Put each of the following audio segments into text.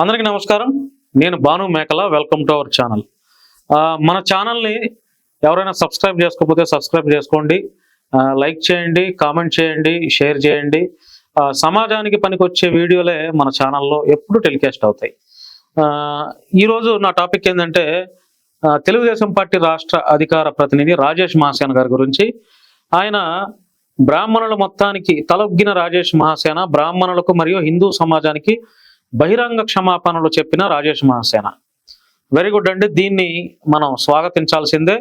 అందరికీ నమస్కారం. నేను భాను మేకల వెల్కమ్ టు అవర్ ఛానల్. మన ఛానల్ని ఎవరైనా సబ్స్క్రైబ్ చేసుకోకపోతే సబ్స్క్రైబ్ చేసుకోండి. లైక్ చేయండి కామెంట్ చేయండి షేర్ చేయండి. సమాజానికి పనికొచ్చే వీడియోలే మన ఛానల్లో ఎప్పుడు టెలికాస్ట్ అవుతాయి. ఈరోజు నా టాపిక్ ఏంటంటే తెలుగుదేశం పార్టీ రాష్ట్ర అధికార ప్రతినిధి రాజేష్ మహాసేన గారి గురించి. ఆయన బ్రాహ్మణుల మొత్తానికి తలొగ్గిన రాజేష్ మహాసేన బ్రాహ్మణులకు మరియు హిందూ సమాజానికి బహిరంగ క్షమాపణలు చెప్పిన రాజేష్ మహాసేన. వెరీ గుడ్ అండి. దీన్ని మనం స్వాగతించాల్సిందే.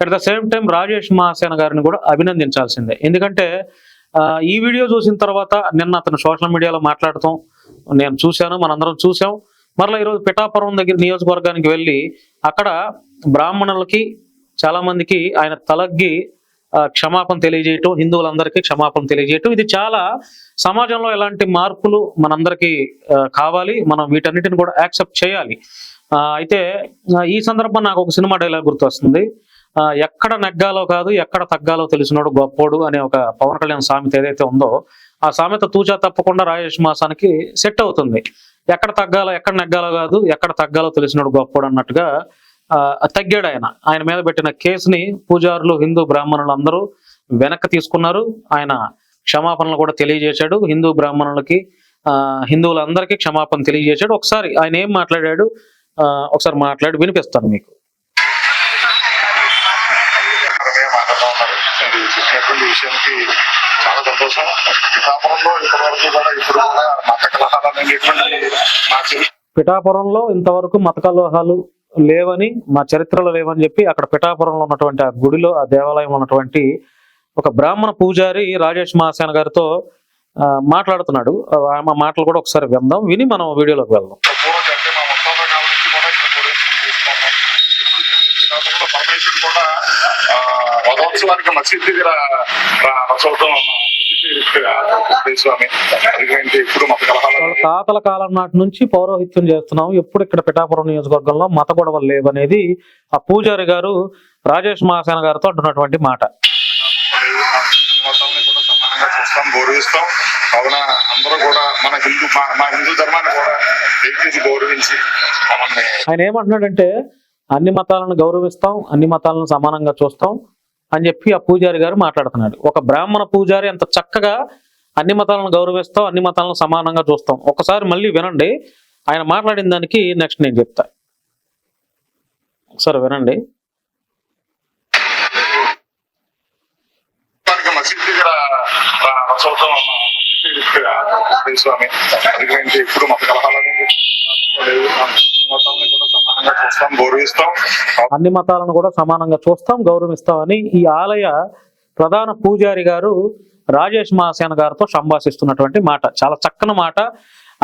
At the same time Rajesh Mahasena గారిని కూడా అభినందించాల్సిందే. ఎందుకంటే ఈ వీడియో చూసిన తర్వాత నిన్న అతను సోషల్ మీడియాలో మాట్లాడటం నేను చూశాను మనందరం చూసాం మరలా ఈరోజు పిఠాపురం దగ్గర నియోజకవర్గానికి వెళ్ళి అక్కడ బ్రాహ్మణులకి చాలామందికి ఆయన తలగ్గి క్షమాపణ తెలియజేయటం హిందువులందరికీ క్షమాపణ తెలియజేయటం. ఇది చాలా సమాజంలో ఎలాంటి మార్పులు మనందరికీ కావాలి. మనం వీటన్నిటిని కూడా యాక్సెప్ట్ చేయాలి. అయితే ఈ సందర్భం నాకు ఒక సినిమా డైలాగ్ గుర్తొస్తుంది. ఎక్కడ నగ్గాలో కాదు ఎక్కడ తగ్గాలో తెలిసినోడు గొప్పోడు అనే ఒక పవన్ కళ్యాణ్ సామెత ఏదైతే ఉందో ఆ సామెత తూచా తప్పకుండా రాజేష్ మాసానికి సెట్ అవుతుంది. ఎక్కడ తగ్గాలో ఎక్కడ నగ్గాలో కాదు ఎక్కడ తగ్గాలో తెలిసినోడు గొప్పోడు అన్నట్టుగా తగ్గాడు ఆయన ఆయన మీద పెట్టిన కేసుని పూజారులు హిందూ బ్రాహ్మణులు అందరూ వెనక్కి తీసుకున్నారు. ఆయన క్షమాపణలు కూడా తెలియజేశాడు. హిందూ బ్రాహ్మణులకి ఆ, హిందువులందరికీ క్షమాపణ తెలియజేశాడు. ఒకసారి ఆయన ఏం మాట్లాడాడు? ఆ, ఒకసారి మాట్లాడి వినిపిస్తాను మీకు. చెప్పినటువంటి విషయానికి చాలా సంతోషం. పిఠాపురంలో ఇప్పటి వరకు కూడా ఇప్పుడు కూడా మత కలహాలు అనేటువంటి మా చిరు పిఠాపురంలో ఇంతవరకు మత కలహాలు లేవని మా చరిత్రలో లేవని చెప్పి అక్కడ పిఠాపురంలో ఉన్నటువంటి ఆ గుడిలో ఆ దేవాలయం ఉన్నటువంటి ఒక బ్రాహ్మణ పూజారి రాజేష్ మహాసేన గారితో మాట్లాడుతున్నాడు. ఆమె మాటలు కూడా ఒకసారి విందాం. విని మనం వీడియోలోకి వెళ్దాం. కూడా పరమేశ్వరుడు కూడా మసీద్ దగ్గర తాతల కాలం నాటి నుంచి పౌరోహిత్యం చేస్తున్నాం ఎప్పుడు ఇక్కడ పిఠాపురం నియోజకవర్గంలో మత గొడవలు లేవనేది ఆ పూజారి గారు రాజేష్ మహాసేన గారితో అంటున్నటువంటి మాట. చూస్తాం గౌరవిస్తాం. కావున అందరూ కూడా మన హిందూ మా హిందూ ధర్మాన్ని కూడా దయచేసి గౌరవించి ఆయన ఏమంటున్నాడంటే అన్ని మతాలను గౌరవిస్తాం అన్ని మతాలను సమానంగా చూస్తాం. అని చెప్పి ఆ పూజారి గారు మాట్లాడుతున్నాడు. ఒక బ్రాహ్మణ పూజారి అంత చక్కగా అన్ని మతాలను గౌరవిస్తాం అన్ని మతాలను సమానంగా చూస్తాం. ఒకసారి మళ్ళీ వినండి. ఆయన మాట్లాడిన దానికి నెక్స్ట్ నేను చెప్తా. సరే వినండి. స్వామి. ఇప్పుడు మాకు కలహాలు కూడా సమానంగా చూస్తాం గౌరవిస్తాం. అన్ని మతాలను కూడా సమానంగా చూస్తాం గౌరవిస్తామని ఈ ఆలయ ప్రధాన పూజారి గారు రాజేష్ మహాసేన గారితో సంభాషిస్తున్నటువంటి మాట. చాలా చక్కని మాట.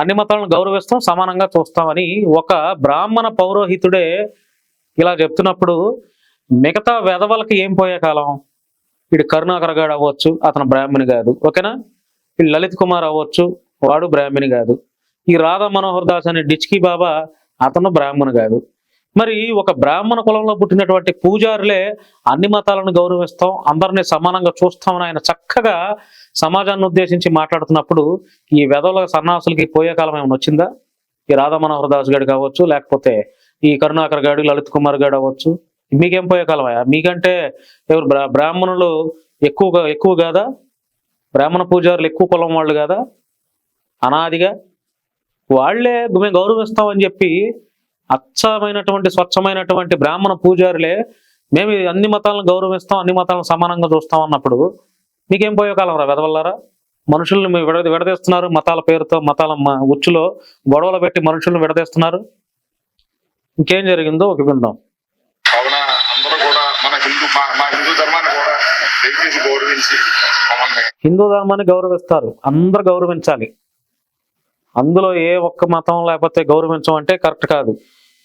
అన్ని మతాలను గౌరవిస్తాం సమానంగా చూస్తామని ఒక బ్రాహ్మణ పౌరోహితుడే ఇలా చెప్తున్నప్పుడు మిగతా వెధవలకి ఏం పోయే కాలం? వీడు కరుణాకరగాడు అవ్వచ్చు అతను బ్రాహ్మణి కాదు. ఓకేనా? వీడు లలిత్ కుమార్ అవ్వచ్చు వాడు బ్రాహ్మణి కాదు. ఈ రాధా మనోహర్ దాస్ అనే డిచ్కి బాబా అతను బ్రాహ్మణు కాదు. మరి ఒక బ్రాహ్మణ కులంలో పుట్టినటువంటి పూజారులే అన్ని మతాలను గౌరవిస్తాం అందరినీ సమానంగా చూస్తామని ఆయన చక్కగా సమాజాన్ని ఉద్దేశించి మాట్లాడుతున్నప్పుడు ఈ వెధవల సన్నాసులకి పోయే కాలం ఏమైనా వచ్చిందా? ఈ రాధా మనోహర్ దాస్ గారు కావచ్చు లేకపోతే ఈ కరుణాకర్ గాడు లలిత్ కుమార్ గారు అవ్వచ్చు. మీకేం పోయే కాలం మీకంటే ఎవరు బ్రా- బ్రాహ్మణులు ఎక్కువగా ఎక్కువ కాదా? బ్రాహ్మణ పూజారులు ఎక్కువ కులం వాళ్ళు కాదా? అనాదిగా? వాళ్ళే మేము గౌరవిస్తామని చెప్పి అచ్చమైనటువంటి స్వచ్ఛమైనటువంటి బ్రాహ్మణ పూజారులే మేము అన్ని మతాలను గౌరవిస్తాం అన్ని మతాలను సమానంగా చూస్తాం అన్నప్పుడు మీకేం పోయే కాలం రా వెదవల్లారా? మనుషుల్ని విడ విడదీస్తున్నారు మతాల పేరుతో మతాల ఉచ్చులో గొడవలు పెట్టి మనుషుల్ని విడదీస్తున్నారు? ఇంకేం జరిగిందో ఒక విందాం. కావున అందరూ కూడా మన హిందూ మా మా హిందూ ధర్మాన్ని కూడా దయచేసి గౌరవించి మమ్మల్ని హిందూ ధర్మాన్ని గౌరవిస్తారు. అందరు గౌరవించాలి. అందులో ఏ ఒక్క మతం లేకపోతే గౌరవించం అంటే కరెక్ట్ కాదు.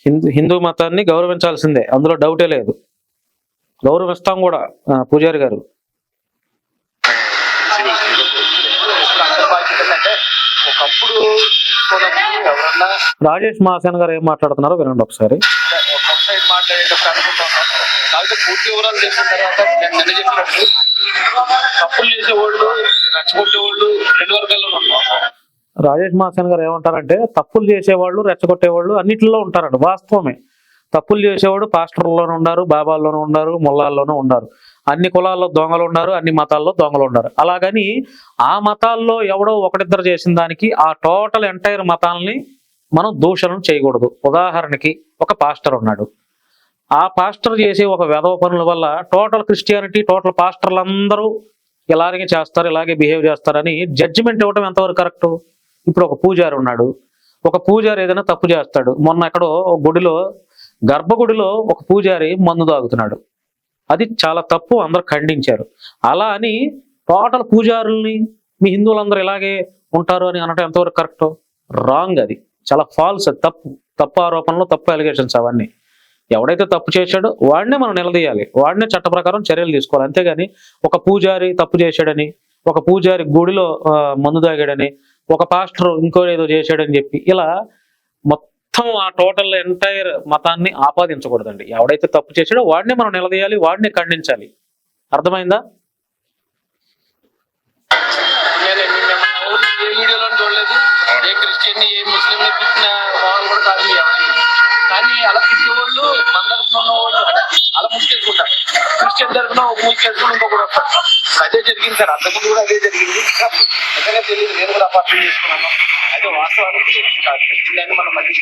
హిందూ హిందూ మతాన్ని గౌరవించాల్సిందే. అందులో డౌటే లేదు. గౌరవిస్తాం కూడా పూజారి గారు. రాజేష్ మహాసేన్ గారు ఏం మాట్లాడుతున్నారో వినండి ఒకసారి. ఒక సైడ్ మాట్లాడేటప్పుడు అనుకుంటా ఉన్నాం పూర్తి వివరాలు తెలిసిన తర్వాత నిన్న చెప్పినట్టు తప్పులు చేసేవాళ్ళు రెచ్చగొట్టేవాళ్ళు రెండు వర్గాల్లో ఉన్నాం రాజేష్ మాసన్ గారు ఏమంటారంటే తప్పులు చేసేవాళ్ళు రెచ్చగొట్టేవాళ్ళు అన్నింటిలో ఉంటారండి వాస్తవమే. తప్పులు చేసేవాడు పాస్టర్లోనూ ఉన్నారు బాబాల్లోనూ ఉన్నారు ముల్లాల్లోనూ ఉన్నారు. అన్ని కులాల్లో దొంగలు ఉన్నారు అన్ని మతాల్లో దొంగలు ఉన్నారు. అలాగని ఆ మతాల్లో ఎవడో ఒకటిద్దరు చేసిన దానికి ఆ టోటల్ ఎంటైర్ మతాలని మనం దూషణం చేయకూడదు. ఉదాహరణకి ఒక పాస్టర్ ఉన్నాడు. ఆ పాస్టర్ చేసే ఒక వెధవ పనుల వల్ల టోటల్ క్రిస్టియానిటీ టోటల్ పాస్టర్లు అందరూ ఇలాగే చేస్తారు ఇలాగే బిహేవ్ చేస్తారని జడ్జిమెంట్ ఇవ్వడం ఎంతవరకు కరెక్ట్? ఇప్పుడు ఒక పూజారి ఉన్నాడు. ఒక పూజారి ఏదైనా తప్పు చేస్తాడు. మొన్న ఎక్కడో గుడిలో గర్భగుడిలో ఒక పూజారి మందు తాగుతున్నాడు. అది చాలా తప్పు అందరు ఖండించారు. అలా అని టోటల్ పూజారుల్ని మీ హిందువులందరూ ఇలాగే ఉంటారు అని అనడం ఎంతవరకు కరెక్ట్? రాంగ్ అది. చాలా ఫాల్స్ అది. తప్పు తప్పు ఆరోపణలు తప్పు అలిగేషన్స్ అవన్నీ. ఎవడైతే తప్పు చేశాడో వాడినే మనం నిలదీయాలి. వాడినే చట్ట ప్రకారం చర్యలు తీసుకోవాలి. అంతేగాని ఒక పూజారి తప్పు చేశాడని ఒక పూజారి గుడిలో మందు తాగాడని ఒక పాస్టర్ ఇంకో ఏదో చేశాడని చెప్పి ఇలా మొత్తం ఆ టోటల్ ఎంటైర్ మతాన్ని ఆపాదించకూడదండి. ఎవడైతే తప్పు చేశాడో వాడిని మనం నిలదీయాలి వాడిని ఖండించాలి. అర్థమైందా? క్రిస్టియన్ ఏ ముస్లిం తిట్టిన వాళ్ళు కూడా కాదు కానీ అలా తిట్టేవాళ్ళు మన తరఫున ఉన్న వాళ్ళు చాలా ముసుకేసుకుంటారు క్రిస్టియన్ తరఫున ఒక ముసుకేసుకుని ఇంకొకటి వస్తారు అదే జరిగింది సార్ అంతకుముందు కూడా అదే జరిగింది. నిజంగా తెలియదు నేను కూడా అపార్ట్మెంట్ చేసుకున్నాను. అయితే వాస్తవానికి దాన్ని మనం మళ్ళీ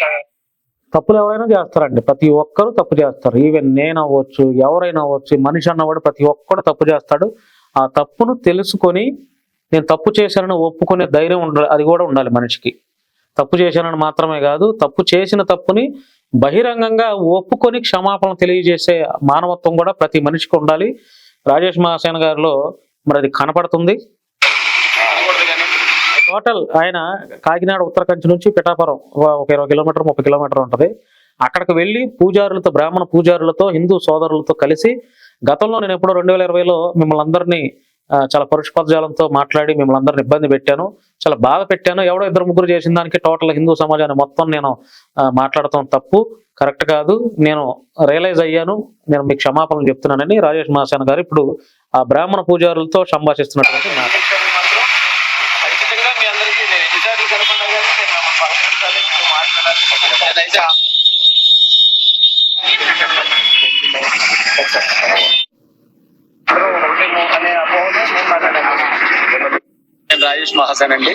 తప్పులు ఎవరైనా చేస్తారండి. ప్రతి ఒక్కరు తప్పు చేస్తారు. ఈవెన్ నేను అవ్వచ్చు ఎవరైనా అవ్వచ్చు మనిషి అన్నవాడు ప్రతి ఒక్కడు తప్పు చేస్తాడు. ఆ తప్పును తెలుసుకొని నేను తప్పు చేశానని ఒప్పుకునే ధైర్యం ఉండాలి అది కూడా ఉండాలి మనిషికి. తప్పు చేశానని మాత్రమే కాదు తప్పు చేసిన తప్పుని బహిరంగంగా ఒప్పుకొని క్షమాపణ తెలియజేసే మానవత్వం కూడా ప్రతి మనిషికి ఉండాలి. రాజేష్ మహాసేన గారిలో మరి అది కనపడుతుంది. టోటల్ ఆయన కాకినాడ ఉత్తరకంచి నుంచి పిఠాపురం ఒక- ఇరవై కిలోమీటర్ ముప్పై కిలోమీటర్ ఉంటుంది. అక్కడికి వెళ్ళి పూజారులతో బ్రాహ్మణ పూజారులతో హిందూ సోదరులతో కలిసి గతంలో నేను ఎప్పుడో రెండు వేల ఇరవైలో మిమ్మల్ని అందరినీ చాలా పరుష పదజాలంతో మాట్లాడి మిమ్మల్ని అందరిని ఇబ్బంది పెట్టాను. చాలా బాధ పెట్టాను. ఎవడో ఇద్దరు ముగ్గురు చేసిన దానికి టోటల్ హిందూ సమాజాన్ని మొత్తం నేను మాట్లాడటం తప్పు. కరెక్ట్ కాదు. నేను రియలైజ్ అయ్యాను. నేను మీకు క్షమాపణలు చెప్తున్నానని రాజేష్ మహాసేన గారు ఇప్పుడు ఆ బ్రాహ్మణ పూజారులతో సంభాషిస్తున్నటువంటి మాట. విషయాన్ని మాత్రం ఖచ్చితంగా మీ అందరికీ నేను ఎన్నిసార్లు కనపడినా కానీ నేను మిమ్మల్ని పలకరించాలి మీతో మాట్లాడాలి నేనైతే ఆ- అందరూ ఒకటేమో అనే అపోహలో నేను మాట్లాడాను. నేను రాజేష్ మహాసేన్ అండి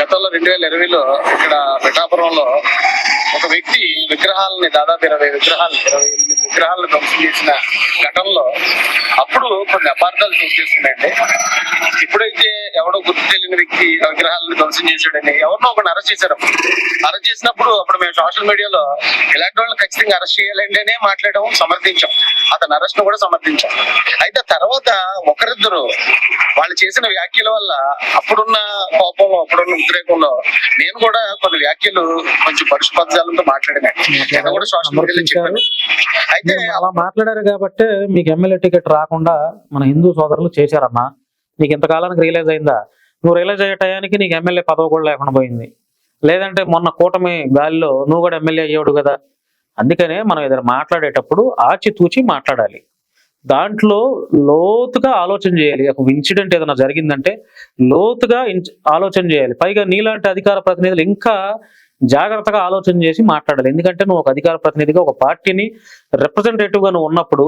గతంలో రెండు వేల ఇరవైలో ఇక్కడ పిఠాపురంలో ఒక వ్యక్తి విగ్రహాలని దాదాపు ఇరవై విగ్రహాలు ఇరవై ఎనిమిది విగ్రహాలను ధ్వంసం చేసిన ఘటనలో అప్పుడు కొన్ని అపార్థాలు చోటు చేసుకున్నాయండి. ఇప్పుడైతే ఎవడో గుర్తు తెలియని వ్యక్తి విగ్రహాలను ధ్వంసం చేశాడని ఎవరినో ఒకరిని అరెస్ట్ చేశారు. అరెస్ట్ చేసినప్పుడు అప్పుడు మేము సోషల్ మీడియాలో ఇలాంటి వాళ్ళని ఖచ్చితంగా అరెస్ట్ చేయాలండి అనే మాట్లాడడం సమర్థించాం. అతని అరెస్ట్ కూడా సమర్థించాం. అయితే తర్వాత ఒకరిద్దరు వాళ్ళు చేసిన వ్యాఖ్యల వల్ల అప్పుడున్న కోపంలో అప్పుడున్న ఉద్రేకంలో నేను కూడా కొన్ని వ్యాఖ్యలు కొంచెం పరుష మాట్లాడినాను చెప్పాను. అయితే అలా మాట్లాడారు కాబట్టి మీకు ఎమ్మెల్యే టికెట్ రాకుండా మన హిందూ సోదరులు చేశారన్నా నీకు ఇంతకాలానికి రియలైజ్ అయిందా? నువ్వు రియలైజ్ అయ్యే టయానికి నీకు ఎమ్మెల్యే పదవి కూడా లేకుండా పోయింది. లేదంటే మొన్న కూటమి గాలిలో నువ్వు కూడా ఎమ్మెల్యే అయ్యాడు కదా? అందుకనే మనం ఏదైనా మాట్లాడేటప్పుడు ఆచితూచి మాట్లాడాలి. దాంట్లో లోతుగా ఆలోచన చేయాలి. ఒక ఇన్సిడెంట్ ఏదైనా జరిగిందంటే లోతుగా ఆలోచన చేయాలి. పైగా నీలాంటి అధికార ప్రతినిధులు ఇంకా జాగ్రత్తగా ఆలోచన చేసి మాట్లాడాలి. ఎందుకంటే నువ్వు ఒక అధికార ప్రతినిధిగా ఒక పార్టీని రిప్రజెంటేటివ్గా నువ్వు ఉన్నప్పుడు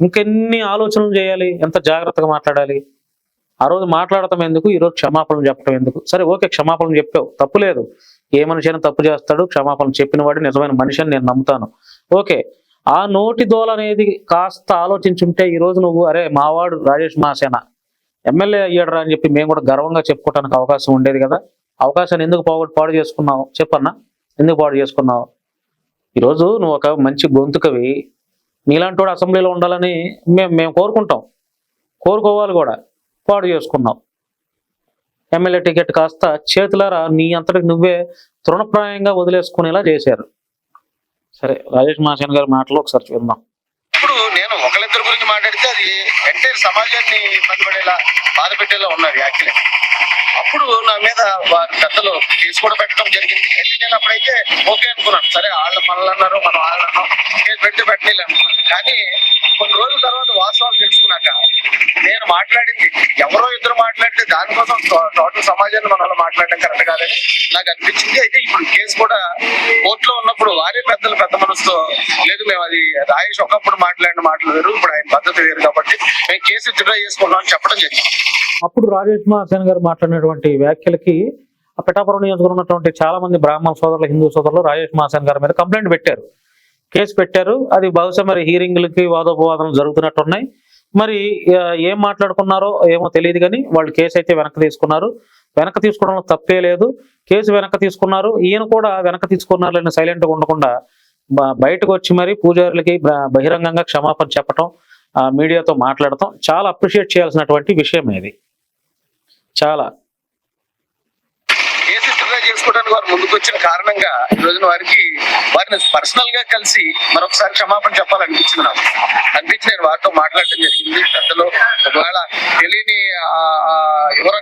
ఇంకెన్ని ఆలోచనలు చేయాలి? ఎంత జాగ్రత్తగా మాట్లాడాలి? ఆ రోజు మాట్లాడటం ఎందుకు? ఈరోజు క్షమాపణ చెప్పడం ఎందుకు? సరే ఓకే క్షమాపణ చెప్పావు. తప్పు లేదు. ఏ మనిషి అయినా తప్పు చేస్తాడు. క్షమాపణ చెప్పిన వాడు నిజమైన మనిషి అని నేను నమ్ముతాను. ఓకే ఆ నోటి దోల అనేది కాస్త ఆలోచించుంటే ఈరోజు నువ్వు అరే మావాడు రాజేష్ మాసేన. ఎమ్మెల్యే అయ్యాడురా అని చెప్పి మేము కూడా గర్వంగా చెప్పుకోవడానికి అవకాశం ఉండేది కదా? అవకాశాన్ని ఎందుకు పోగొట్టు పాడు చేసుకున్నావు? చెప్పన్నా? ఎందుకు పాడు చేసుకున్నావు? ఈరోజు నువ్వు ఒక మంచి గొంతుకవి నీలాంటి వాడు అసెంబ్లీలో ఉండాలని మేము మేము కోరుకుంటాం. కోరుకోవాలి కూడా. పాడు చేసుకున్నావు. ఎమ్మెల్యే టికెట్ కాస్త చేతులారా నీ అంతటికి నువ్వే తృణప్రాయంగా వదిలేసుకునేలా చేశారు. సరే రాజేష్ మహాసేన్ గారి మాటలు ఒకసారి చూద్దాం. పెడితే అది ఎంటైర్ సమాజాన్ని ఇబ్బంది పడేలా బాధ పెట్టేలా ఉన్నారు యాక్చువల్లీ. అప్పుడు నా మీద వారి పెద్దలు కేసు కూడా పెట్టడం జరిగింది. అయితే నేను అప్పుడైతే ఓకే అనుకున్నాను. సరే వాళ్ళు మనల్ని అన్నారు మనం వాళ్ళు అన్నాం. కేసు పెట్టి పెట్టలేదు అనుకున్నాను. కానీ కొన్ని రోజుల తర్వాత వాస్తవాలు తెలుసుకున్నాక నేను మాట్లాడింది ఎవరో ఇద్దరు మాట్లాడితే దానికోసం టోటల్ సమాజాన్ని మన మాట్లాడడం కరెక్ట్ కాదని నాకు అనిపించింది. అయితే ఇప్పుడు కేసు కూడా కోర్టులో ఉన్నప్పుడు వారే పెద్దలు పెద్ద మనసుతో లేదు మేము అది రాయేష్ ఒకప్పుడు మాట్లాడిన మాటలు వేరు ఇప్పుడు ఆయన పద్ధతి వేరు కాబట్టి మేము కేసు విత్డ్రా చేసుకున్నాం చెప్పడం జరిగింది. అప్పుడు రాజేష్ మహాసేన్ గారు మాట్లాడినటువంటి వ్యాఖ్యలకి ఆ పిఠాపురం నియోజకవర్గం ఉన్నటువంటి చాలా మంది బ్రాహ్మణ సోదరులు హిందూ సోదరులు రాజేష్ మహాసేన్ గారి మీద కంప్లైంట్ పెట్టారు. కేసు పెట్టారు. అది బహుశా మరి హీరింగ్లకి వాదోపవాదనలు జరుగుతున్నట్టున్నాయి. మరి ఏం మాట్లాడుకున్నారో ఏమో తెలియదు కానీ వాళ్ళు కేసు అయితే వెనక్కి తీసుకున్నారు. వెనక తీసుకోవడంలో తప్పే లేదు. కేసు వెనక్కి తీసుకున్నారు. ఈయన కూడా వెనక తీసుకున్నారు అని సైలెంట్గా ఉండకుండా బయటకు వచ్చి మరి పూజారులకి బహిరంగంగా క్షమాపణ చెప్పటం ఆ, మీడియాతో మాట్లాడటం చాలా అప్రిషియేట్ చేయాల్సినటువంటి విషయం ఇది. చాలా. కేసు చేసుకోవడానికి వారు ముందుకు వచ్చిన కారణంగా ఈ రోజున వారికి వారిని పర్సనల్గా కలిసి మరొకసారి క్షమాపణ చెప్పాలనిపించింది నాకు. అనిపించి నేను వారితో మాట్లాడటం జరిగింది. పెద్దలు ఒకవేళ తెలియని ఎవరో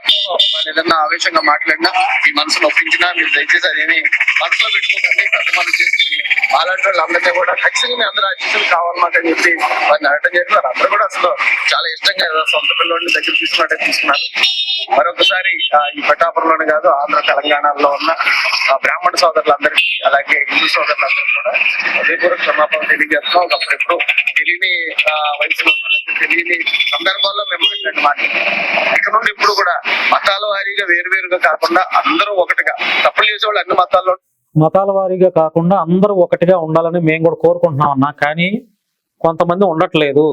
ఏదన్నా ఆవేశంగా మాట్లాడినా మీ మనసును ఒప్పించినా మీరు దయచేసి అదేమి మనసులో పెట్టుకోకండి పెద్ద మనసు చేసుకుని అలాంటి వాళ్ళందరినీ కూడా ఖచ్చితంగా మీ అందరూ అతిథులు కావాలన్నమాట అని చెప్పి వారిని అడగడం జరిగింది. అందరూ కూడా అసలు చాలా ఇష్టంగా సొంత పిల్లల్ని దగ్గర తీసుకున్నట్టే తీసుకున్నారు. మరొకసారి ఈ పట్టాపురంలోనే కాదు ఆంధ్ర తెలంగాణలో ఉన్న ఆ, బ్రాహ్మణ సోదరులందరికీ అలాగే హిందూ సోదరులందరికీ కూడా హృదయపూర్వక క్షమాపణ తెలియజేస్తున్నాం ఒకప్పుడు ఎప్పుడు తెలియని వయసులో తెలియని సందర్భాల్లో మేము మాట్లాడిన మాట ఇక నుండి ఇప్పుడు కూడా మతాల వారీగా వేరువేరుగా కాకుండా అందరూ ఒకటిగా తప్పులు చేసేవాళ్ళు అన్ని మతాల్లో. మతాల వారీగా కాకుండా అందరూ ఒకటిగా ఉండాలని మేము కూడా కోరుకుంటున్నాం అన్న. కానీ కొంతమంది ఉండట్లేదు.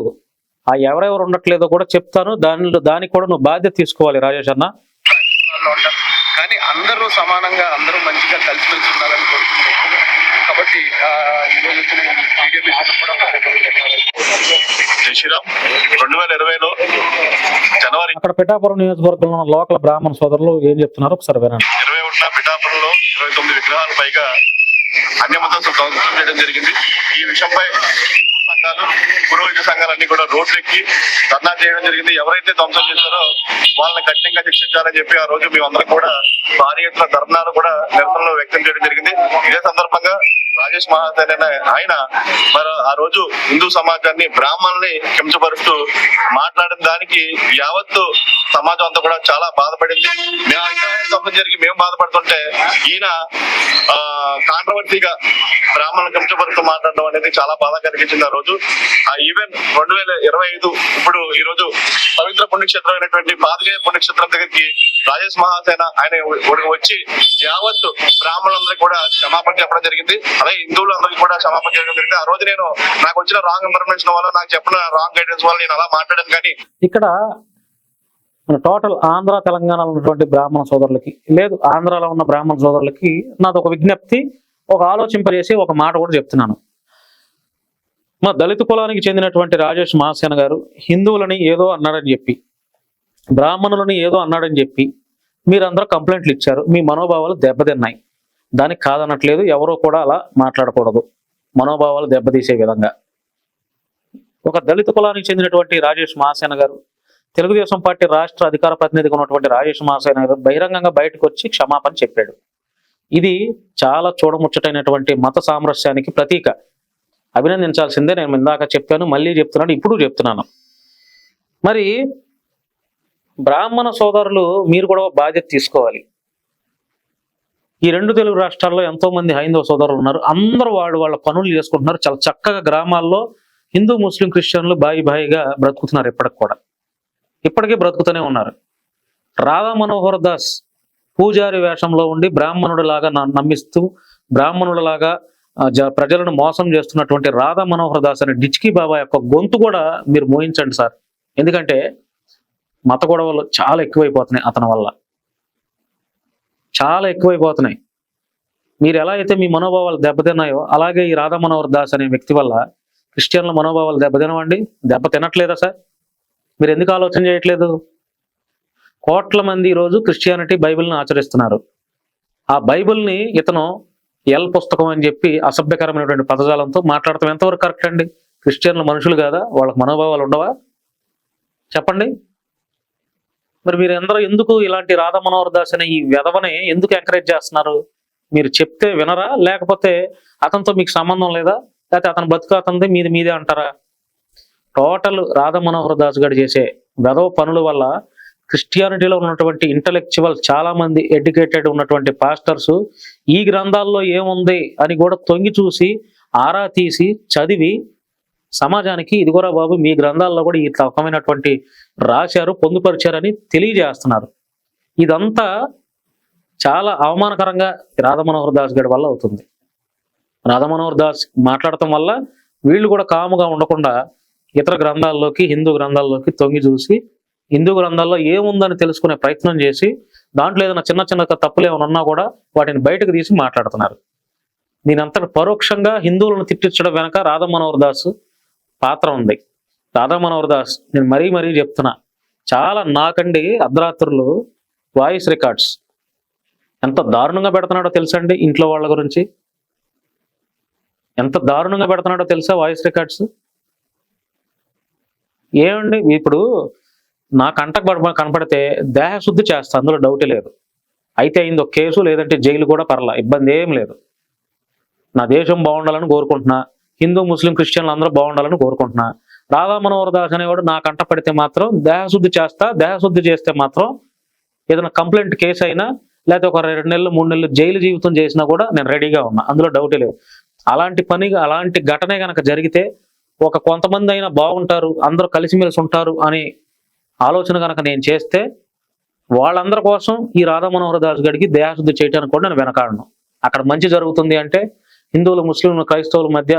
ఆ ఎవరెవరు ఉండట్లేదో కూడా చెప్తాను. దానిలో దానికి కూడా నువ్వు బాధ్యత తీసుకోవాలి రాజేష్ అన్న. కానీ అందరూ సమానంగా అందరూ మంచిగా కలిసిమెలిసి ఉండాలని కాబట్టి జై శ్రీరామ్. రెండు వేల ఇరవైలో జనవరి అక్కడ పిఠాపురం నియోజకవర్గంలో ఉన్న లోకల్ బ్రాహ్మణ సోదరులు ఏం చెప్తున్నారు? ఒకసారి వినండి. ఇరవై ఒకటిన పిఠాపురంలో ఇరవై తొమ్మిది విగ్రహాలు పైగా అన్యమతస్తులు ధ్వంసం చేయడం జరిగింది. ఈ విషయంపై సంఘాలు పురోహిత సంఘాలన్నీ కూడా రోడ్లెక్కి ధర్నా చేయడం జరిగింది. ఎవరైతే ధ్వంసం చేశారో వాళ్ళని కఠినంగా శిక్షించాలని చెప్పి ఆ రోజు మేమందరం కూడా భారీ ఎత్తున ధర్నాలు కూడా నిరసనలో వ్యక్తం చేయడం జరిగింది. ఇదే సందర్భంగా రాజేష్ మహాసేన్ అనే ఆయన మరి ఆ రోజు హిందూ సమాజాన్ని బ్రాహ్మణుల్ని కించపరుస్తూ మాట్లాడిన దానికి యావత్తు సమాజం అంతా కూడా చాలా బాధపడింది. మేము జరిగి మేము బాధపడుతుంటే ఈయన కాంట్రవర్సీగా బ్రాహ్మణులు కష్టపడుతూ మాట్లాడడం అనేది చాలా బాధ కలిగించింది ఆ రోజు. ఆ ఈవెన్ రెండు వేల ఇరవై ఐదు ఇప్పుడు ఈ రోజు పవిత్ర పుణ్యక్షేత్రం అయినటువంటి పాదగయ పుణ్యక్షేత్రం దగ్గరికి రాజేష్ మహాసేన ఆయన వచ్చి యావత్తు బ్రాహ్మణులందరికీ కూడా క్షమాపణ చెప్పడం జరిగింది. అలాగే హిందువులందరికీ కూడా క్షమాపణ చేయడం జరిగింది. ఆ రోజు నేను నాకు వచ్చిన రాంగ్ ఇన్ఫర్మేషన్ వల్ల నాకు చెప్పిన రాంగ్ గైడెన్స్ వల్ల నేను అలా మాట్లాడాను కానీ ఇక్కడ మన టోటల్ ఆంధ్ర తెలంగాణలో ఉన్నటువంటి బ్రాహ్మణ సోదరులకి లేదు ఆంధ్రాలో ఉన్న బ్రాహ్మణ సోదరులకి నాది ఒక విజ్ఞప్తి ఒక ఆలోచింపజేసి ఒక మాట కూడా చెప్తున్నాను. మా దళిత కులానికి చెందినటువంటి రాజేష్ మహాసేన గారు హిందువులని ఏదో అన్నాడని చెప్పి బ్రాహ్మణులని ఏదో అన్నాడని చెప్పి మీరందరూ కంప్లైంట్లు ఇచ్చారు. మీ మనోభావాలు దెబ్బతిన్నాయి. దానికి కాదనట్లేదు ఎవరో కూడా అలా మాట్లాడకూడదు. మనోభావాలు దెబ్బతీసే విధంగా. ఒక దళిత కులానికి చెందినటువంటి రాజేష్ మహాసేన గారు తెలుగుదేశం పార్టీ రాష్ట్ర అధికార ప్రతినిధిగా ఉన్నటువంటి రాజేష్ మహాసేన బహిరంగంగా బయటకు వచ్చి క్షమాపణ చెప్పాడు. ఇది చాలా చూడముచ్చటైనటువంటి మత సామరస్యానికి ప్రతీక. అభినందించాల్సిందే నేను ఇందాక చెప్పాను మళ్ళీ చెప్తున్నాను ఇప్పుడు చెప్తున్నాను. మరి బ్రాహ్మణ సోదరులు మీరు కూడా బాధ్యత తీసుకోవాలి. ఈ రెండు తెలుగు రాష్ట్రాల్లో ఎంతో మంది హైందవ సోదరులు ఉన్నారు. అందరూ వాళ్ళు వాళ్ళ పనులు చేసుకుంటున్నారు. చాలా చక్కగా గ్రామాల్లో హిందూ ముస్లిం క్రిస్టియన్లు బాయి బాయిగా బ్రతుకుతున్నారు ఇప్పటికి కూడా. ఇప్పటికీ బ్రతుకుతూనే ఉన్నారు. రాధా మనోహర్ దాస్ పూజారి వేషంలో ఉండి బ్రాహ్మణుడిలాగా నమ్మిస్తూ బ్రాహ్మణుడిలాగా జ- ప్రజలను మోసం చేస్తున్నటువంటి రాధా మనోహర్ దాస్ అనే డిచ్కి బాబా యొక్క గొంతు కూడా మీరు మోయించండి సార్. ఎందుకంటే మత గొడవలు చాలా ఎక్కువైపోతున్నాయి అతని వల్ల. చాలా ఎక్కువైపోతున్నాయి. మీరు ఎలా అయితే మీ మనోభావాలు దెబ్బతిన్నాయో అలాగే ఈ రాధా మనోహర్ దాస్ అనే వ్యక్తి వల్ల క్రిస్టియన్ల మనోభావాలు దెబ్బతినవండి. దెబ్బ తినట్లేదా సార్? మీరు ఎందుకు ఆలోచన చేయట్లేదు? కోట్ల మంది ఈరోజు క్రిస్టియానిటీ బైబిల్ని ఆచరిస్తున్నారు. ఆ బైబిల్ని ఇతను ఎల్ పుస్తకం అని చెప్పి అసభ్యకరమైనటువంటి పదజాలంతో మాట్లాడటం ఎంతవరకు కరెక్ట్ అండి? క్రిస్టియన్లు మనుషులు కాదా? వాళ్ళకి మనోభావాలు ఉండవా? చెప్పండి. మరి మీరు అందరూ ఎందుకు ఇలాంటి రాధా మనోహర్ దాస్ అనే ఈ వెధవని ఎందుకు ఎంకరేజ్ చేస్తున్నారు? మీరు చెప్తే వినరా? లేకపోతే అతనితో మీకు సంబంధం లేదా? లేకపోతే అతను బతుకు అతనిది మీది మీదే అంటారా? టోటల్ రాధా మనోహర్ దాస్ గారు చేసే వెధవ పనుల వల్ల క్రిస్టియానిటీలో ఉన్నటువంటి ఇంటలెక్చువల్ చాలా మంది ఎడ్యుకేటెడ్ ఉన్నటువంటి పాస్టర్స్ ఈ గ్రంథాల్లో ఏముంది అని కూడా తొంగి చూసి ఆరా తీసి చదివి సమాజానికి ఇదిగోరా బాబు మీ గ్రంథాల్లో కూడా ఈ రకమైనటువంటి రాశారు పొందుపరిచారని తెలియజేస్తున్నారు. ఇదంతా చాలా అవమానకరంగా రాధమనోహర్ దాస్ గారి వల్ల అవుతుంది. రాధమనోహర్ దాస్ మాట్లాడటం వల్ల వీళ్ళు కూడా కాముగా ఉండకుండా ఇతర గ్రంథాల్లోకి హిందూ గ్రంథాల్లోకి తొంగి చూసి హిందూ గ్రంథాల్లో ఏముందని తెలుసుకునే ప్రయత్నం చేసి దాంట్లో ఏదైనా చిన్న చిన్న తప్పులు ఏమైనా ఉన్నా కూడా వాటిని బయటకు తీసి మాట్లాడుతున్నారు. దీనంతటి పరోక్షంగా హిందువులను తిట్టించడం వెనక రాధా మనోహర్ దాస్ పాత్ర ఉంది. రాధా మనోహర్ దాస్ నేను మరీ మరీ చెప్తున్నా చాలా నాకండి అర్ధరాత్రులు వాయిస్ రికార్డ్స్. ఎంత దారుణంగా పెడుతున్నాడో తెలుసండి ఇంట్లో వాళ్ళ గురించి? ఎంత దారుణంగా పెడుతున్నాడో తెలుసా వాయిస్ రికార్డ్స్? ఏమండి? ఇప్పుడు నా కంటకు పడ కనపడితే దేహశుద్ధి చేస్తా అందులో డౌటే లేదు. అయితే అయింది ఒక కేసు లేదంటే జైలు కూడా పర్లా ఇబ్బంది ఏం లేదు. నా దేశం బాగుండాలని కోరుకుంటున్నా హిందూ ముస్లిం క్రిస్టియన్లు అందరూ బాగుండాలని కోరుకుంటున్నా. రాధా మనోహర్ దాస్ అనేవాడు నా కంట పడితే మాత్రం దేహశుద్ధి చేస్తా దేహశుద్ధి చేస్తే మాత్రం ఏదైనా కంప్లైంట్ కేసు అయినా లేకపోతే ఒక రెండు నెలలు మూడు నెలలు జైలు జీవితం చేసినా కూడా నేను రెడీగా ఉన్నా అందులో డౌటే లేదు. అలాంటి పని అలాంటి ఘటనే కనుక జరిగితే ఒక కొంతమంది అయినా బాగుంటారు అందరూ కలిసిమెలిసి ఉంటారు అని ఆలోచన కనుక నేను చేస్తే వాళ్ళందరి కోసం ఈ రాధా మనోహర్ దాస్ గడికి దేహశుద్ధి చేయడానికి కూడా నేను వెనకాడను. అక్కడ మంచి జరుగుతుంది అంటే హిందువులు ముస్లింలు క్రైస్తవుల మధ్య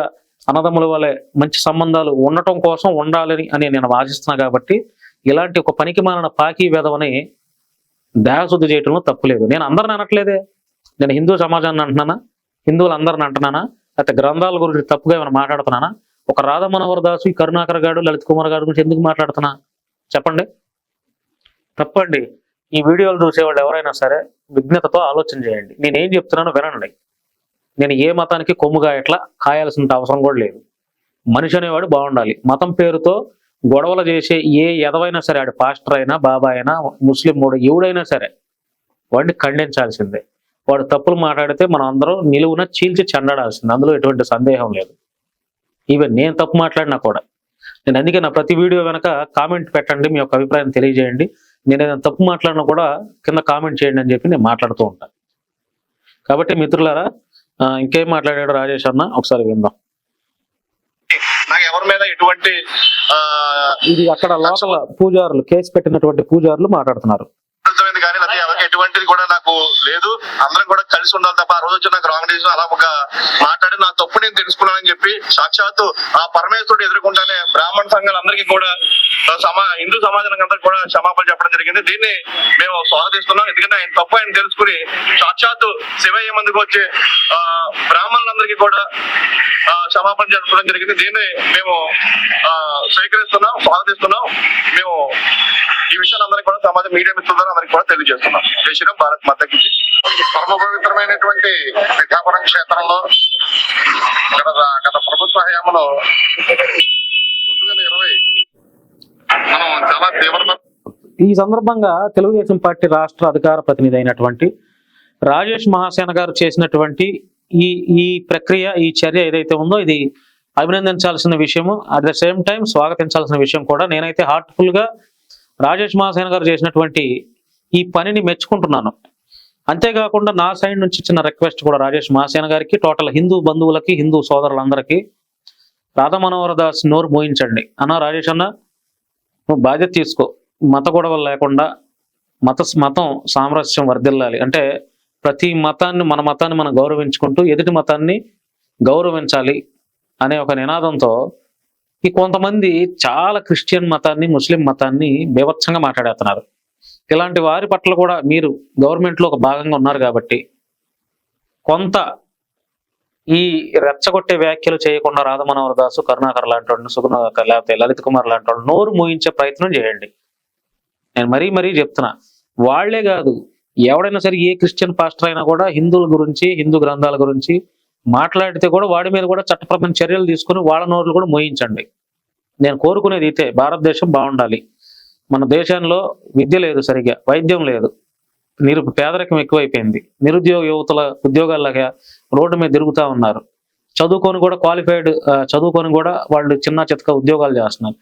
అన్నదమ్ముల వలె మంచి సంబంధాలు ఉండటం కోసం ఉండాలని అని నేను ఆశిస్తున్నా కాబట్టి ఇలాంటి ఒక పనికి మాలిన పాకి వెధవని దేహశుద్ధి చేయటంలో తప్పులేదు నేను అందరిని అనట్లేదే. నేను హిందూ సమాజాన్ని అంటున్నానా? హిందువులు అందరిని అంటున్నానా? లేకపోతే గ్రంథాల గురించి తప్పుగా ఏమైనా మాట్లాడుతున్నానా? ఒక రాధ మనోహర్ దాసు ఈ కరుణాకర్ గారు లలిత్ కుమార్ గారి గురించి ఎందుకు మాట్లాడుతున్నా? చెప్పండి. తప్పండి. ఈ వీడియోలు చూసేవాళ్ళు ఎవరైనా సరే విఘ్నతతో ఆలోచన చేయండి. నేను చెప్తున్నానో వినండి. నేను ఏ మతానికి కొమ్ముగా ఎట్లా కాయాల్సిన అవసరం కూడా లేదు. మనిషి అనేవాడు బాగుండాలి. మతం పేరుతో గొడవలు చేసే ఏ ఎదవైనా సరే ఆడు పాస్టర్ అయినా బాబా అయినా ముస్లిం మూడు ఎవడైనా సరే వాడిని ఖండించాల్సిందే. వాడు తప్పులు మాట్లాడితే మనం అందరం నిలువున చీల్చి చెండాడాల్సిందే. అందులో ఎటువంటి సందేహం లేదు. ఈవెన్ నేను తప్పు మాట్లాడినా కూడా. నేను అందుకే నా ప్రతి వీడియో వెనక కామెంట్ పెట్టండి మీ యొక్క అభిప్రాయం తెలియజేయండి. నేను ఏదైనా తప్పు మాట్లాడినా కూడా కింద కామెంట్ చేయండి అని చెప్పి నేను మాట్లాడుతూ ఉంటాను కాబట్టి మిత్రులారా ఇంకేం మాట్లాడాడు రాజేష్ అన్న? ఒకసారి విందాం. నాకు ఎవరి మీద ఎటువంటి ఇది అక్కడ లోకల్ పూజారులు కేసు పెట్టినటువంటి పూజారులు మాట్లాడుతున్నారు. కానీ ఎటువంటిది కూడా నాకు లేదు. అందరం కూడా కలిసి ఉండాలి తప్ప ఆ రోజు వచ్చి నాకు రాంగ్ డిసిజన్ అలా ఒక మాట్లాడి నా తప్పు నేను తెలుసుకున్నానని చెప్పి సాక్షాత్తు ఆ పరమేశ్వరుడు ఎదుర్కొంటానే బ్రాహ్మణ సంఘాలందరికీ కూడా సమా హిందూ సమాజానికి అందరికీ కూడా క్షమాపణ చెప్పడం జరిగింది. దీన్ని మేము స్వాగతిస్తున్నాం. ఎందుకంటే ఆయన తప్పు ఆయన తెలుసుకుని సాక్షాత్తు శివయ్య మందికి వచ్చే ఆ, బ్రాహ్మణులందరికీ కూడా క్షమాపణ జరపడం జరిగింది. దీన్ని మేము ఆ, స్వీకరిస్తున్నాం స్వాగతిస్తున్నాం. మేము ఈ విషయాలందరికీ కూడా సమాజం మీడియా మిత్రులందరూ ద్వారా అందరికీ కూడా తెలియజేస్తున్నాం. శ్రీరామ్ భారత్ మాతకి జై. పరమ పవిత్రమైనటువంటి పిఠాపురం క్షేత్రంలో గత గత ప్రభుత్వ హయాంలో రెండు వేల ఇరవై మనం చాలా తీవ్రత ఈ సందర్భంగా తెలుగుదేశం పార్టీ రాష్ట్ర అధికార ప్రతినిధి అయినటువంటి రాజేష్ మహాసేన గారు చేసినటువంటి ఈ ఈ ప్రక్రియ ఈ చర్య ఏదైతే ఉందో ఇది అభినందించాల్సిన విషయము అట్ ద సేమ్ టైం స్వాగతించాల్సిన విషయం కూడా నేనైతే హార్ట్ఫుల్గా రాజేష్ మహాసేన గారు చేసినటువంటి ఈ పనిని మెచ్చుకుంటున్నాను. అంతేకాకుండా నా సైడ్ నుంచి చిన్న రిక్వెస్ట్ కూడా రాజేష్ మహాసేన గారికి టోటల్ హిందూ బంధువులకి హిందూ సోదరులందరికీ రాధ మనోహర దాస్ నోరు మోయించండి. అన్న రాజేష్ అన్న నువ్వు బాధ్యత తీసుకో. మత గొడవలు లేకుండా మత మతం సామరస్యం వర్ధిల్లాలి. అంటే ప్రతి మతాన్ని మన మతాన్ని మనం గౌరవించుకుంటూ ఎదుటి మతాన్ని గౌరవించాలి అనే ఒక నినాదంతో ఈ కొంతమంది చాలా క్రిస్టియన్ మతాన్ని ముస్లిం మతాన్ని బీభత్సంగా మాట్లాడేస్తున్నారు. ఇలాంటి వారి పట్ల కూడా మీరు గవర్నమెంట్లో ఒక భాగంగా ఉన్నారు కాబట్టి కొంత ఈ రెచ్చగొట్టే వ్యాఖ్యలు చేయకుండా రాధమనోహర్ దాసు కరుణాకర్ లాంటి వాళ్ళు సుగుణ లేకపోతే లలిత్ కుమార్ లాంటి వాళ్ళు నోరు మూయించే ప్రయత్నం చేయండి. నేను మరీ మరీ చెప్తున్నా వాళ్ళే కాదు ఎవడైనా సరే ఏ క్రిస్టియన్ పాస్టర్ అయినా కూడా హిందువుల గురించి హిందూ గ్రంథాల గురించి మాట్లాడితే కూడా వాడి మీద కూడా చట్టపరమైన చర్యలు తీసుకొని వాళ్ళ నోర్లు కూడా మోయించండి. నేను కోరుకునేది అయితే భారతదేశం బాగుండాలి. మన దేశంలో విద్య లేదు సరిగ్గా వైద్యం లేదు. నిరు పేదరికం ఎక్కువైపోయింది. నిరుద్యోగ యువతల ఉద్యోగాలగా రోడ్డు మీద తిరుగుతూ ఉన్నారు. చదువుకొని కూడా క్వాలిఫైడ్ చదువుకొని కూడా వాళ్ళు చిన్న చితక ఉద్యోగాలు చేస్తున్నారు.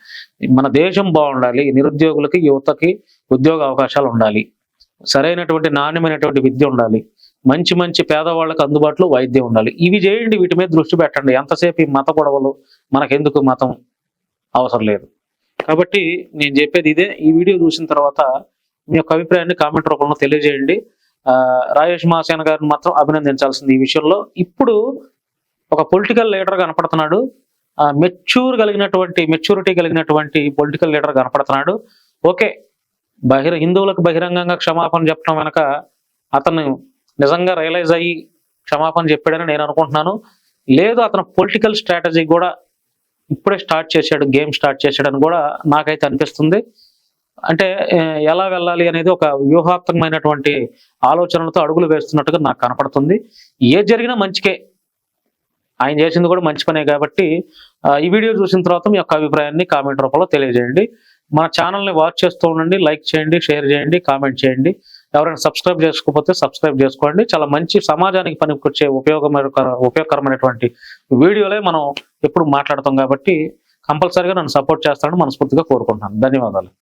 మన దేశం బాగుండాలి నిరుద్యోగులకి యువతకి ఉద్యోగ అవకాశాలు ఉండాలి. సరైనటువంటి నాణ్యమైనటువంటి విద్య ఉండాలి. మంచి మంచి పేదవాళ్ళకి అందుబాటులో వైద్యం ఉండాలి. ఇవి చేయండి వీటి మీద దృష్టి పెట్టండి. ఎంతసేపు ఈ మత గొడవలు మనకెందుకు మతం అవసరం లేదు. కాబట్టి నేను చెప్పేది ఇదే. ఈ వీడియో చూసిన తర్వాత మీ యొక్క అభిప్రాయాన్ని కామెంట్ రూపంలో తెలియజేయండి. రాజేష్ మహాసేన గారిని మాత్రం అభినందించాల్సింది ఈ విషయంలో. ఇప్పుడు ఒక పొలిటికల్ లీడర్ కనపడుతున్నాడు. మెచ్యూర్ కలిగినటువంటి మెచ్యూరిటీ కలిగినటువంటి పొలిటికల్ లీడర్ కనపడుతున్నాడు. ఓకే బహిర హిందువులకు బహిరంగంగా క్షమాపణ చెప్పడం వెనక అతను నిజంగా రియలైజ్ అయ్యి క్షమాపణ చెప్పాడని నేను అనుకుంటున్నాను. లేదు అతను పొలిటికల్ స్ట్రాటజీ కూడా ఇప్పుడే స్టార్ట్ చేశాడు గేమ్ స్టార్ట్ చేశాడని కూడా నాకైతే అనిపిస్తుంది. అంటే ఎలా వెళ్ళాలి అనేది ఒక వ్యూహాత్మకమైనటువంటి ఆలోచనలతో అడుగులు వేస్తున్నట్టుగా నాకు కనపడుతుంది. ఏ జరిగినా మంచికే. ఆయన చేసింది కూడా మంచి పనే కాబట్టి ఈ వీడియో చూసిన తర్వాత మీ యొక్క అభిప్రాయాన్ని కామెంట్ రూపంలో తెలియజేయండి. మన ఛానల్ని వాచ్ చేస్తూ ఉండండి లైక్ చేయండి షేర్ చేయండి కామెంట్ చేయండి. ఎవరైనా సబ్స్క్రైబ్ చేసుకోకపోతే సబ్స్క్రైబ్ చేసుకోండి. చాలా మంచి సమాజానికి పనికొచ్చే ఉపయోగకర ఉపయోగకరమైనటువంటి వీడియోలే మనం ఎప్పుడు మాట్లాడతాం కాబట్టి కంపల్సరీగా నన్ను సపోర్ట్ చేస్తానని మనస్ఫూర్తిగా కోరుకుంటున్నాను. ధన్యవాదాలు.